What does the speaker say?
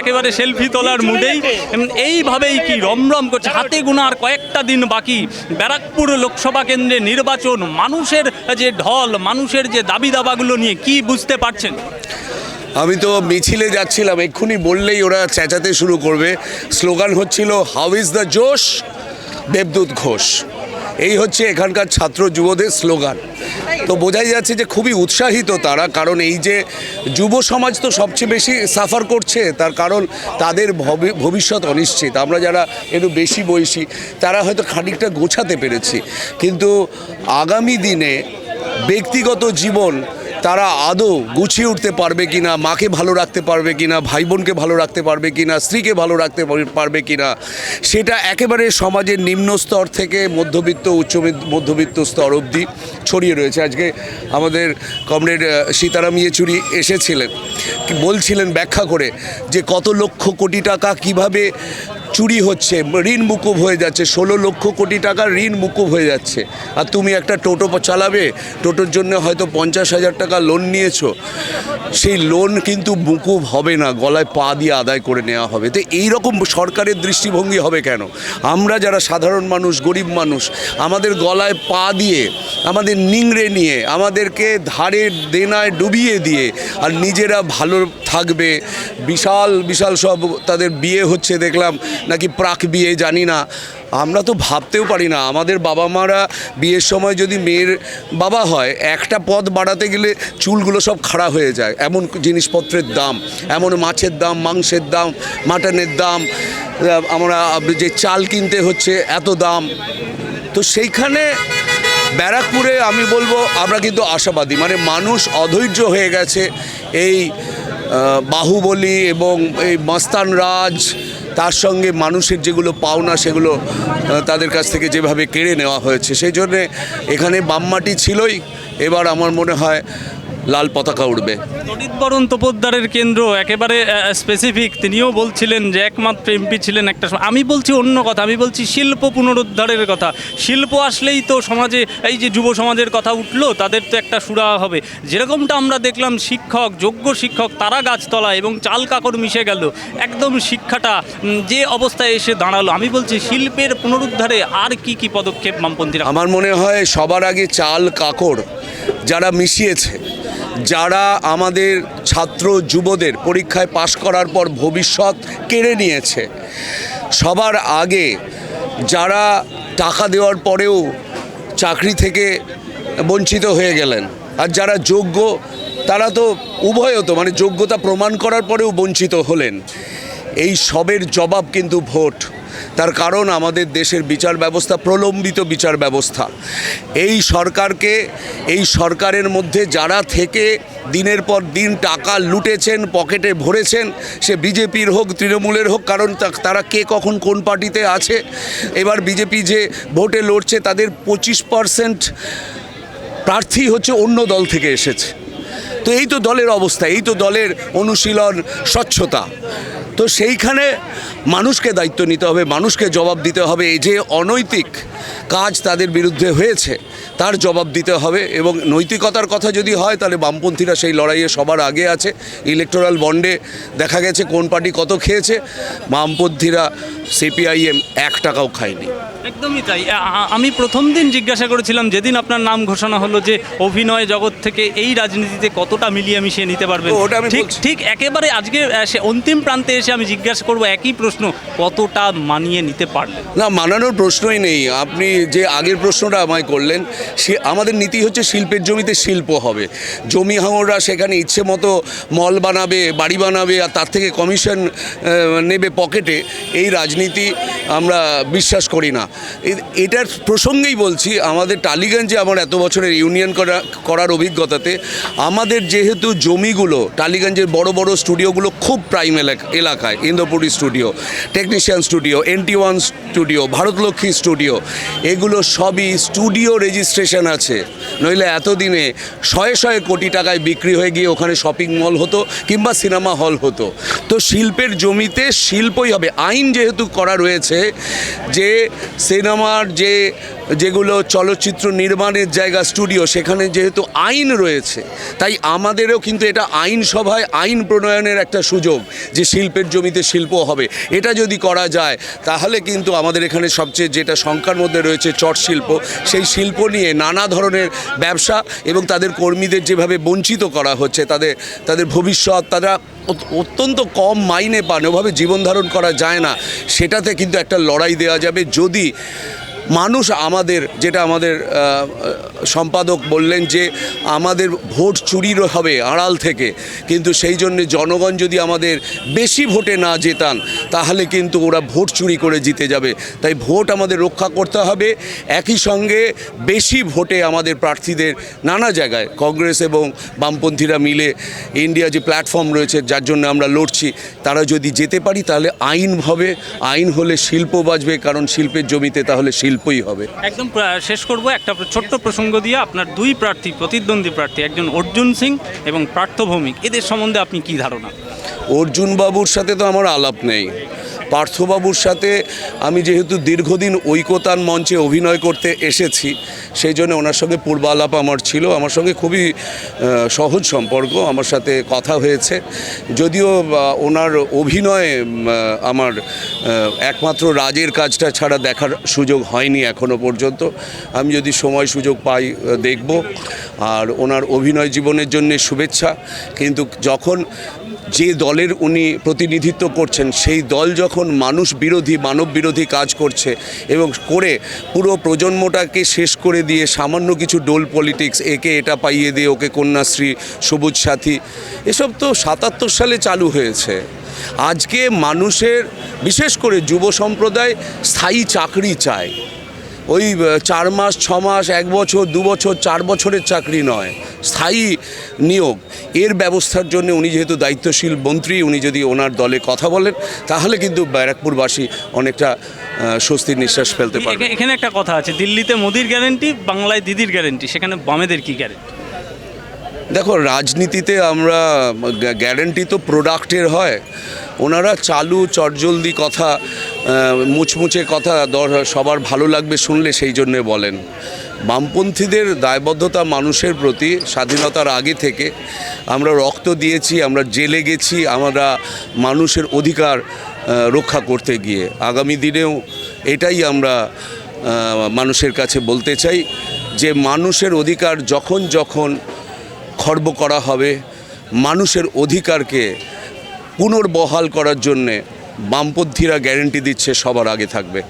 একেবারে সেলফি তোলার মুডেই। এইভাবেই কি রমরম করছে? হাতে গোনা আর কয়েকটা দিন বাকি। ব্যারাকপুর লোকসভা কেন্দ্রে নির্বাচন মানুষের যে ঢল মানুষের যে দাবি দাবাগুলো নিয়ে কি বুঝতে পারছেন? আমি তো মিছিলে যাচ্ছিলাম এক্ষুনি বললেই ওরা চেঁচাতে শুরু করবে। স্লোগান হচ্ছিল হাউ ইজ দ্য জোশ দেবদূত ঘোষ। এই হচ্ছে এখানকার ছাত্র যুবদের স্লোগান। তো বোঝাই যাচ্ছে যে খুবই উৎসাহিত তারা, কারণ এই যে যুব সমাজ তো সবচেয়ে বেশি সাফার করছে, তার কারণ তাদের ভবি- ভবিষ্যৎ অনিশ্চিত। আমরা যারা একটু বেশি বয়সী, তারা হয়তো খানিকটা গোছাতে পেরেছি। কিন্তু আগামী দিনে ব্যক্তিগত জীবন তারা আদৌ গুছিয়ে উঠতে পারবে কি না মাকে ভালো রাখতে পারবে কি না ভাই বোনকে ভালো রাখতে পারবে কি না স্ত্রীকে ভালো রাখতে পারবে কি না সেটা একেবারে সমাজের নিম্ন স্তর থেকে মধ্যবিত্ত, উচ্চ মধ্যবিত্ত স্তর অবধি ছড়িয়ে রয়েছে। আজকে আমাদের কমরেড সীতারাম ইয়েচুরি এসেছিলেন, বলছিলেন ব্যাখ্যা করে যে কত লক্ষ কোটি টাকা কীভাবে চুরি হচ্ছে, ঋণ মুকুব হয়ে যাচ্ছে, ষোলো লক্ষ কোটি টাকার ঋণ মুকুব হয়ে যাচ্ছে। আর তুমি একটা টোটো চালাবে, টোটোর জন্য হয়তো পঞ্চাশ হাজার টাকা লোন নিয়েছো। সেই লোন কিন্তু মুকুব হবে না, গলায় পা দিয়ে আদায় করে নেওয়া হবে। তো এই রকম সরকারের দৃষ্টিভঙ্গি হবে কেন? আমরা যারা সাধারণ মানুষ, গরিব মানুষ, আমাদের গলায় পা দিয়ে, আমাদের নিংড়ে নিয়ে, আমাদেরকে ধারে দেনায় ডুবিয়ে দিয়ে, আর নিজেরা ভালো থাকবে, বিশাল বিশাল সব তাদের বিয়ে হচ্ছে, দেখলাম নাকি প্রাক বিয়ে জানি না। আমরা তো ভাবতেও পারি না। আমাদের বাবা মারা বিয়ের সময় যদি মেয়ের বাবা হয়, একটা পদ বাড়াতে গেলে চুলগুলো সব খাড়া হয়ে যায়। এমন জিনিসপত্রের দাম, এমন মাছের দাম, মাংসের দাম, মাটনের দাম আমরা যে চাল কিনতে হচ্ছে, এত দাম। তো সেইখানে ব্যারাকপুরে আমি বলব, আমরা কিন্তু আশাবাদী। মানে মানুষ অধৈর্য হয়ে গেছে এই বাহুবলী এবং এই মস্তান রাজ তার সঙ্গে মানুষের যেগুলো পাওনা, সেগুলো তাদের কাছ থেকে যেভাবে কেড়ে নেওয়া হয়েছে, সেই জন্যে এখানে বামমাটি ছিলই। এবার আমার মনে হয় লাল পতাকা উঠবে তড়িৎবরণ তোপোদ্দারের কেন্দ্র একেবারে স্পেসিফিক তিনিও বলছিলেন যে একমাত্র এমপি ছিলেন একটা আমি বলছি অন্য কথা আমি বলছি শিল্প পুনরুদ্ধারের কথা। শিল্প আসলেই তো সমাজে এই যে যুব সমাজের কথা উঠল তাদের তো একটা সুরা হবে। যেরকমটা আমরা দেখলাম শিক্ষক যোগ্য শিক্ষক তারা গাছতলা এবং চাল কাকর মিশে গেল। একদম শিক্ষাটা যে অবস্থায় এসে দাঁড়াল। আমি বলছি শিল্পের পুনরুদ্ধারে আর কি কি পদক্ষেপ বামপন্থীরা? আমার মনে হয় সবার আগে চাল কাকর যারা মিশিয়েছে যারা আমাদের ছাত্র যুবদের পরীক্ষায় পাশ করার পর ভবিষ্যৎ কেড়ে নিয়েছে, সবার আগে যারা টাকা দেওয়ার পরেও চাকরি থেকে বঞ্চিত হয়ে গেলেন, আর যারা যোগ্য, তারা তো উভয় তো মানে যোগ্যতা প্রমাণ করার পরেও বঞ্চিত হলেন, এই সবের জবাব কিন্তু ভোট। তার কারণ আমাদের দেশের বিচার ব্যবস্থা, প্রলম্বিত বিচার ব্যবস্থা। এই সরকারকে, এই সরকারের মধ্যে যারা থেকে দিনের পর দিন টাকা লুটেছেন, পকেটে ভরেছেন, সে বিজেপির হোক, তৃণমূলের হোক, কারণ তারা কে কখন কোন পার্টিতে আছে, এবার বিজেপি যে ভোটে লড়ছে, তাদের পঁচিশ পার্সেন্ট প্রার্থী হচ্ছে অন্য দল থেকে এসেছে। তো এই তো দলের অবস্থা, এই তো দলের অনুশীলন, স্বচ্ছতা। তো সেইখানে মানুষকে দায়িত্ব নিতে হবে মানুষকে জবাব দিতে হবে। এই যে অনৈতিক কাজ তাদের বিরুদ্ধে হয়েছে তার জবাব দিতে হবে। এবং নৈতিকতার কথা যদি হয় তাহলে বামপন্থীরা সেই লড়াইয়ে সবার আগে আছে। ইলেকটোরাল বন্ডে দেখা গেছে কোন পার্টি কত খেয়েছে। বামপন্থীরা সিপিআইএম এক টাকাও খায়নি। একদমই তাই। আমি প্রথম দিন জিজ্ঞাসা করেছিলাম যেদিন আপনার নাম ঘোষণা হলো যে অভিনয় জগৎ থেকে এই রাজনীতিতে কতটা মিলিয়ে মিশিয়ে নিতে পারবেন। ঠিক ঠিক একেবারে আজকে সে অন্তিম প্রান্তে এসে আমি জিজ্ঞাসা করব একই প্রশ্ন কতটা মানিয়ে নিতে পারলেন? না মানানোর প্রশ্নই নেই। আপনি যে আগের প্রশ্নটা আমায় করলেন, সে আমাদের নীতি হচ্ছে শিল্পের জমিতে শিল্প হবে। জমি হাঙররা সেখানে ইচ্ছে মতো মল বানাবে, বাড়ি বানাবে, আর তার থেকে কমিশন নেবে পকেটে, এই রাজনীতি আমরা বিশ্বাস করি না। এটার প্রসঙ্গেই বলছি, আমাদের টালিগঞ্জে আমার এত বছরের ইউনিয়ন করা, করার অভিজ্ঞতাতে, আমাদের যেহেতু জমিগুলো, টালিগঞ্জের বড় বড় স্টুডিওগুলো খুব প্রাইম এলাকা, এলাকায়, Indrapuri studio, technician studio NT one studio, Bharatlakshmi studio এগুলো সবই স্টুডিও রেজিস্ট্রেশন আছে। নইলে এতদিনে শয়ে শয়ে কোটি টাকায় বিক্রি হয়ে গিয়ে ওখানে শপিং মল হতো কিংবা সিনেমা হল হতো। তো শিল্পের জমিতে শিল্পই হবে। আইন যেহেতু করা রয়েছে যে সিনেমার যে যেগুলো চলচ্চিত্র নির্মাণের জায়গা স্টুডিও, সেখানে যেহেতু আইন রয়েছে, তাই আমাদেরও কিন্তু এটা আইন সভায়, আইন প্রণয়নের একটা সুযোগ যে শিল্পের জমিতে শিল্প হবে। এটা যদি করা যায়, তাহলে কিন্তু আমাদের এখানে সবচেয়ে যেটা শঙ্কার মধ্যে রয়েছে চট শিল্প। সেই শিল্প নিয়ে নানা ধরনের ব্যবসা এবং তাদের কর্মীদের যেভাবে বঞ্চিত করা হচ্ছে, তাদের তাদের ভবিষ্যৎ, তারা অত্যন্ত কম মাইনে পান। ওভাবে জীবন ধারণ করা যায় না। সেটাতে কিন্তু একটা লড়াই দেওয়া যাবে। যদি মানুষ আমাদের, যেটা আমাদের সম্পাদক বললেন যে আমাদের ভোট চুরির হবে আড়াল থেকে। কিন্তু সেই জন্য জনগণ যদি আমাদের বেশি ভোটে না জেতান, তাহলে কিন্তু ওরা ভোট চুরি করে জিতে যাবে। তাই ভোট আমাদের রক্ষা করতে হবে। একই সঙ্গে বেশি ভোটে আমাদের প্রার্থীদের নানা জায়গায়, কংগ্রেস এবং বামপন্থীরা মিলে ইন্ডিয়া যে প্ল্যাটফর্ম রয়েছে, যার জন্য আমরা লড়ছি, তারা যদি যেতে পারি তাহলে আইন হবে। আইন হলে শিল্প বাঁচবে, কারণ শিল্পের জমিতে তাহলে শিল্পই হবে। একদম শেষ করব একটা ছোট্ট প্রসঙ্গ দিয়ে আপনার দুই প্রার্থী প্রতিদ্বন্দ্বী প্রার্থী একজন অর্জুন সিং এবং পার্থ ভৌমিক এদের সম্বন্ধে আপনি কি ধারণা? অর্জুন বাবুর সাথে তো আমার আলাপ নেই। পার্থবাবুর সাথে আমি যেহেতু দীর্ঘদিন ঐকতান মঞ্চে অভিনয় করতে এসেছি, সেই জন্য ওনার সঙ্গে পূর্বালাপ আমার ছিল। আমার সঙ্গে খুবই সহজ সম্পর্ক, আমার সাথে কথা হয়েছে। যদিও ওনার অভিনয়ে আমার একমাত্র রাজের কাজটা ছাড়া দেখার সুযোগ হয়নি এখনও পর্যন্ত। আমি যদি সময় সুযোগ পাই দেখব। আর ওনার অভিনয় জীবনের জন্য শুভেচ্ছা। কিন্তু যখন যে দলের উনি প্রতিনিধিত্ব করছেন, সেই দল যখন মানুষ বিরোধী, মানব বিরোধী কাজ করছে এবং করে পুরো প্রজন্মটাকে শেষ করে দিয়ে সামান্য কিছু ডোল পলিটিক্স, একে এটা পাইয়ে দিয়ে ওকে কন্যাশ্রী, সবুজ সাথী, এসব তো সাতাত্তর সালে চালু হয়েছে। আজকে মানুষের, বিশেষ করে যুব সম্প্রদায়, স্থায়ী চাকরি চায়। ওই চার মাস ছ মাস এক বছর দু বছর চার বছরের চাকরি নয় স্থায়ী নিয়োগ। এর ব্যবস্থার জন্য উনি যেহেতু দায়িত্বশীল মন্ত্রী উনি যদি ওনার দলে কথা বলেন তাহলে কিন্তু ব্যারাকপুরবাসী অনেকটা স্বস্তির নিঃশ্বাস ফেলতে পারবে। এখানে একটা কথা আছে দিল্লিতে মোদির গ্যারেন্টি বাংলায় দিদির গ্যারেন্টি সেখানে বামেদের কি গ্যারেন্টি? দেখো রাজনীতিতে আমরা গ্যারেন্টি তো প্রোডাক্টের হয়। ওনারা চালু চটজলদি কথা মুচমুচে কথা সবার ভালো লাগবে শুনলে সেই জন্যে বলেন। বামপন্থীদের দায়বদ্ধতা মানুষের প্রতি, স্বাধীনতার আগে থেকে আমরা রক্ত দিয়েছি, আমরা জেলে গেছি, আমরা মানুষের অধিকার রক্ষা করতে গিয়ে। আগামী দিনেও এটাই আমরা মানুষের কাছে বলতে চাই যে মানুষের অধিকার যখন যখন খর্ব করা হবে, মানুষের অধিকারকে পুনর্বহাল করার জন্যে বামপন্থীরা গ্যারেন্টি দিচ্ছে সবার আগে থাকবে।